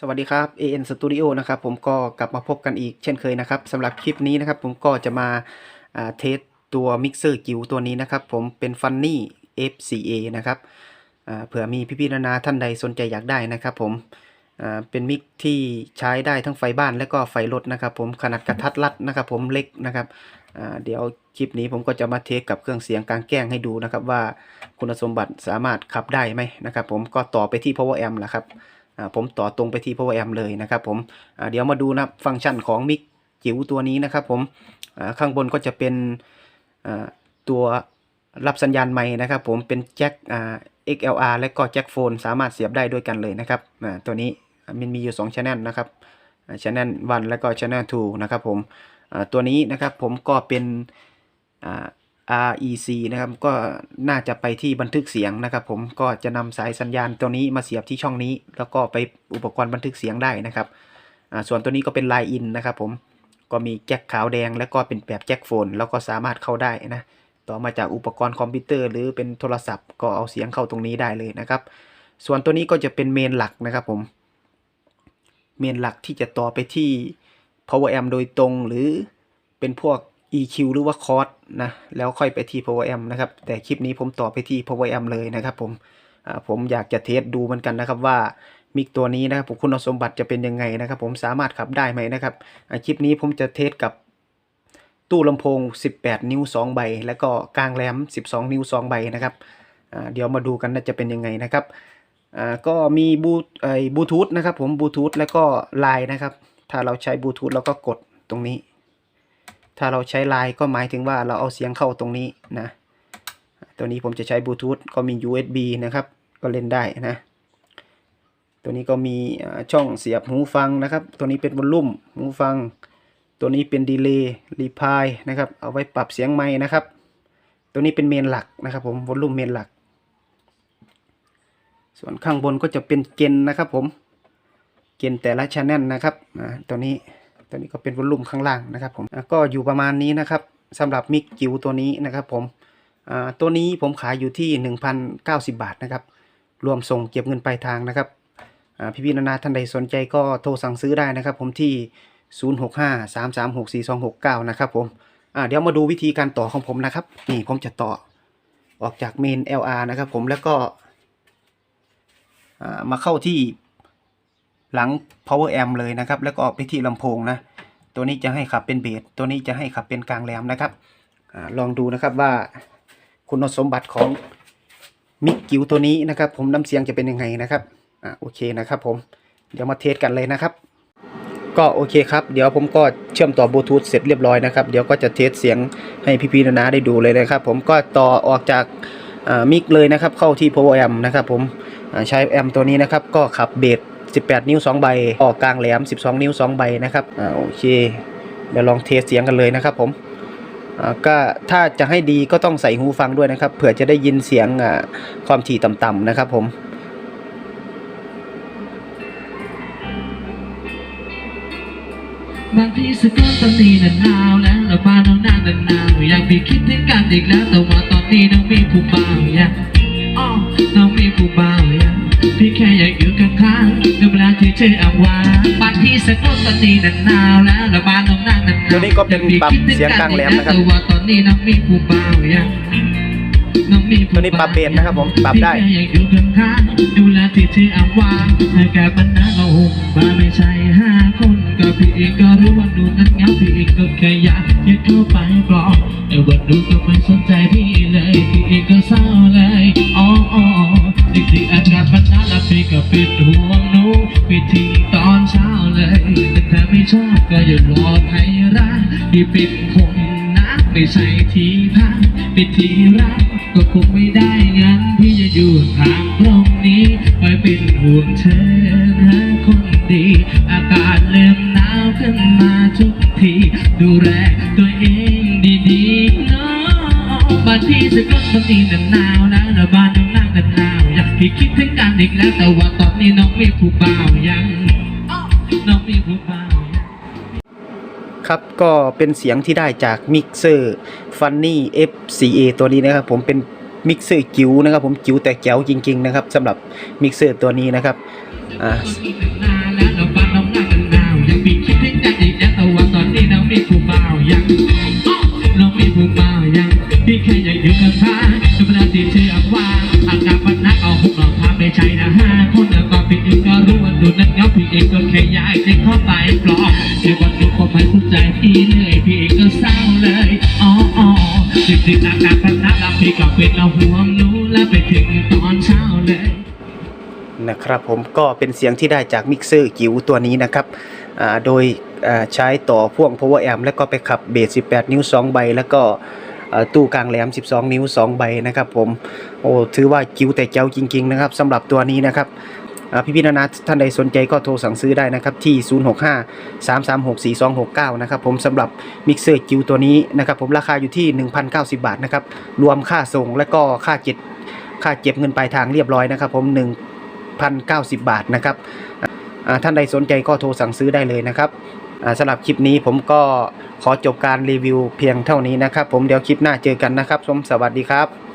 สวัสดีครับ AN Studio นะครับผมก็กลับมาพบกันอีกเช่นเคยนะครับสำหรับคลิปนี้นะครับผมก็จะมาาเทสตัวมิกเซอร์จิ๋วตัวนี้นะครับผมเป็น Funny F4A นะครับเผื่อมีพี่ๆนานาท่านใดสนใจอยากได้นะครับผมเป็นมิกที่ใช้ได้ทั้งไฟบ้านและก็ไฟรถนะครับผมขนาดกระทัดรัดนะครับผมเล็กนะครับเดี๋ยวคลิปนี้ผมก็จะมาเทสกับเครื่องเสียงกลางแก้งให้ดูนะครับว่าคุณสมบัติสามารถขับได้ไหมนะครับผมก็ต่อไปที่ power amp แหละครับ ผมต่อตรงไปที่ power amp เลยนะครับผมเดี๋ยวมาดูนะครับฟังก์ชันของมิกจิ๋วตัวนี้นะครับผมข้างบนก็จะเป็นตัวรับสัญญาณไม้นะครับผมเป็นแจ็คอ่า XLR และก็แจ็คโฟนสามารถเสียบได้ด้วยกันเลยนะครับตัวนี้มันมีอยู่2 channel นะครับอ่า channel 1 และก็ channel 2 นะครับผมตัวนี้นะครับผมก็เป็น REC นะครับก็น่าจะไปที่บันทึกเสียงนะครับ ผมก็จะนำสายสัญญาณตัวนี้มาเสียบที่ช่องนี้ แล้วก็ไปอุปกรณ์บันทึกเสียงได้นะครับส่วนตัวนี้ก็เป็น Line in นะครับ ผมก็มีแจ็คขาวแดง แล้วก็เป็นแบบแจ็คโฟน แล้วก็สามารถเข้าได้นะต่อมาจากอุปกรณ์คอมพิวเตอร์หรือเป็นโทรศัพท์ก็เอาเสียงเข้าตรงนี้ได้เลยนะครับ ส่วนตัวนี้ก็จะเป็นเมนหลักนะครับผมเมนหลักที่จะต่อไปที่ power amp โดยตรงหรือเป็นพวก EQ หรือว่าคอร์สนะแล้วค่อยไปที่ power amp นะครับ แต่คลิปนี้ผมต่อไปที่ power amp เลยนะครับผมผมอยากจะเทสดูเหมือนกันนะครับว่ามิกตัวนี้นะครับผมคุณสมบัติจะเป็นยังไงนะครับ ผมสามารถขับได้ไหมนะครับคลิปนี้ผมจะเทสกับตู้ลำโพง 18 นิ้ว 2 ใบ แล้วก็กลางแหลม 12 นิ้ว 2 ใบนะครับเดี๋ยวมาดูกันนะจะเป็นยังไงนะครับก็มีบูไอ้บลูทูธนะครับผมบลูทูธแล้วก็ไลน์นะครับ ถ้าเราใช้บลูทูธเราก็กดตรงนี้ ถ้าเราใช้ไลน์ก็หมายถึงว่าเราเอาเสียงเข้าตรงนี้นะ ตัวนี้ผมจะใช้บลูทูธก็มี USB นะครับ ก็เล่นได้นะ ตัวนี้ก็มีช่องเสียบหูฟังนะครับ ตัวนี้เป็นวอลลุ่มหูฟัง ตัวนี้เป็นดีเลย์รีพายนะครับ เอาไว้ปรับเสียงไม้นะครับ ตัวนี้เป็นเมนหลักนะครับผมวอลลุ่มเมนหลัก ส่วนข้างบนก็จะเป็นเกนนะครับผม เกนแต่ละชแนลนะครับตัวนี้ ตัวนี้ก็เป็นวอลลุ่มข้างล่างนะครับผมก็อยู่ประมาณนี้นะครับสำหรับมิกจิวตัวนี้นะครับผมตัวนี้ผมขายอยู่ที่ 1,090 บาทนะครับ รวมส่งเก็บเงินปลายทางนะครับอ่พี่นานาท่านใดสนใจก็โทรสั่งซื้อได้นะครับ ผมที่ 0653364269 นะครับผมเดี๋ยวมาดูวิธีการต่อของผมนะครับ นี่ผมจะต่อออกจากเมน LR นะครับผมแล้วก็มาเข้าที่ หลัง power amp เลยนะครับ แล้วก็ออกไปที่ลำโพงนะ ตัวนี้จะให้ขับเป็นเบสตัวนี้จะให้ขับเป็นกลางแหลมนะครับอลองดูนะครับว่าคุณสมบัติของมิกกิวตัวนี้นะครับ ผมน้ำเสียงจะเป็นยังไงนะครับอ่าโอเคนะครับผมเดี๋ยวมาเทสกันเลยนะครับ ก็โอเคครับ เดี๋ยวผมก็เชื่อมต่อบลูทูธเสร็จเรียบร้อยนะครับ เดี๋ยวก็จะเทสเสียงให้พี่ๆนานาได้ดูเลยนะครับ ผมก็ต่อออกจากอ่ามิกเลยนะครับ เข้าที่ power amp นะครับ ผมใช้แอมป์ตัวนี้นะครับ ก็ขับเบส 18 นิ้ว 2 ใบ ออกกลางแหลม 12 นิ้ว 2 ใบนะครับอ่าโอเค เดี๋ยวลองเทสเสียงกันเลยนะครับผมอ่าก็ถ้าจะให้ดีก็ต้องใส่หูฟังด้วยนะครับ เผื่อจะได้ยินเสียงอ่าความถี่ต่ำๆนะครับผมบางทีสกอนตอนนี้นั้นหนาวแล้วแล้วบ้านน้องนานันหนาวอยากไปคิดถึงกันอีกแล้วแต่ว่าตอนนี้น้องมีผู้บ่าวยังอ๋อน้องมีผู้บ่าว ดูเวลที่เธอเอางวางบางทีสกอนตอนนี้นั้นหนาวแล้วแล้วบ้านน้องนางนั้นหนาวตัวนี้ก็เป็นปรับเสียงกลางแหลมนะครับตอนนี้น้องมีผู้บ่าวยังน้องตัวนี้ปรับเบสนะครับผมปรับได้ดูแลที่เธอเอางวาให้แกปัญหาเราห่มมาไม่ใช่ห้าคนก็พี่เองก็รู้ว่าหนูนั้นเงาพี่เองก็แค่อยากจะเข้าไปปลอบแต่ว่าหนูก็ไม่สนใจพี่เลยพี่เองก็เศร้าเลยอ๋อ อ๋อจริงๆอากาศมันหนาวแล้วพี่ก็เป็นห่วงหนูพี่ทิ้งตอนเช้าเลยแต่ถ้าไม่ชอบก็อย่ารอให้รักพี่เป็นคนนะไม่ใช่ที่พักป็นที่รักก็คงไม่ได้งั้นพี่จะอยู่ทางตรงนี้คอยเป็นห่วงเธอนะคนดี อากาศเริ่มหนาวขึ้นมาทุกทีดูแลตัวเอง บางทีจะก็บางทีหนาวนะแล้วบ้านน้องนั่งกันหนาวอยากพี่คิดถึงกันอีกแล้วแต่ว่าตอนนี้น้องมีผู้บ่าวยังน้องมีผู้บ่าวครับก็เป็นเสียงที่ได้จากมิกเซอร์ Funny F4A ตัวนี้นะครับ ผมเป็นมิกเซอร์จิ๋วนะครับ ผมจิ๋วแต่แจ๋วจริง ๆ นะครับสำหรับมิกเซอร์ตัวนี้นะครับอ่า นูนั้นเงาพี่เองก็แค่อยากจะเข้าไปปลอบแต่วันหนูก็ไม่สนใจพี่เลยพี่เองก็เศร้าเลยอ๋ออ๋อดึกดึกอาการพันนัดแล้วพี่ก็เป็นละห่วงหนูและไปถึงตอนเช้าเลยนะครับผมก็เป็นเสียงที่ได้จากมิกเซอร์จิ๋วตัวนี้นะครับโดยใช้ต่อพ่วง power amp แล้วก็ไปขับเบส 18 นิ้ว 2 ใบแล้วก็ ตู้กลางแหลม 12 นิ้ว 2 ใบนะครับ ผมโอ้ถือว่าจิ๋วแต่เจ้าจริง ๆ นะครับสำหรับตัวนี้นะครับอ่พี่ๆนานาท่านใดสนใจก็โทรสั่งซื้อได้นะครับที่ 065 336 4269 นะครับผมสำหรับมิกเซอร์จิ๋วตัวนี้นะครับผมราคาอยู่ที่ 1,090 บาทนะครับรวมค่าส่งและก็ค่าเก็บค่าเก็บเงินปลายทางเรียบร้อยนะครับผม 1,090 บาทนะครับท่านใดสนใจก็โทรสั่งซื้อได้เลยนะครับ สำหรับคลิปนี้ผมก็ขอจบการรีวิวเพียงเท่านี้นะครับ ผมเดี๋ยวคลิปหน้าเจอกันนะครับผมสวัสดีครับ